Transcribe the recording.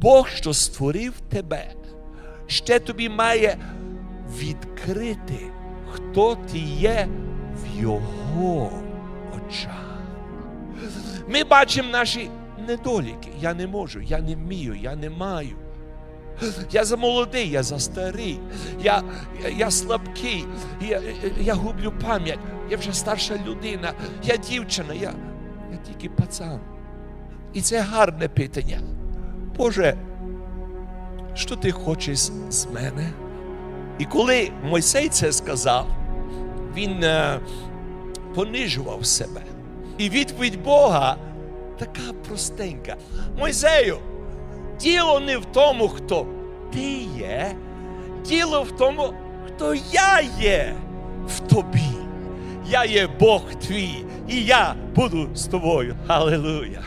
Бог, що створив тебе, ще тобі має відкрити, хто ти є в Його очах. Ми бачимо наші недоліки. Я не можу, я не вмію, я не маю. Я за молодий, я за старий, я, я, я слабкий, я, я гублю пам'ять, я вже старша людина, я дівчина, я, я тільки пацан. І це гарне питання. Боже, що ти хочеш з мене? І коли Мойсей це сказав, він е, понижував себе. І відповідь Бога така простенька. Мойсею, діло не в тому, хто ти є, діло в тому, хто я є в тобі. Я є Бог твій, і я буду з тобою. Аллилуйя.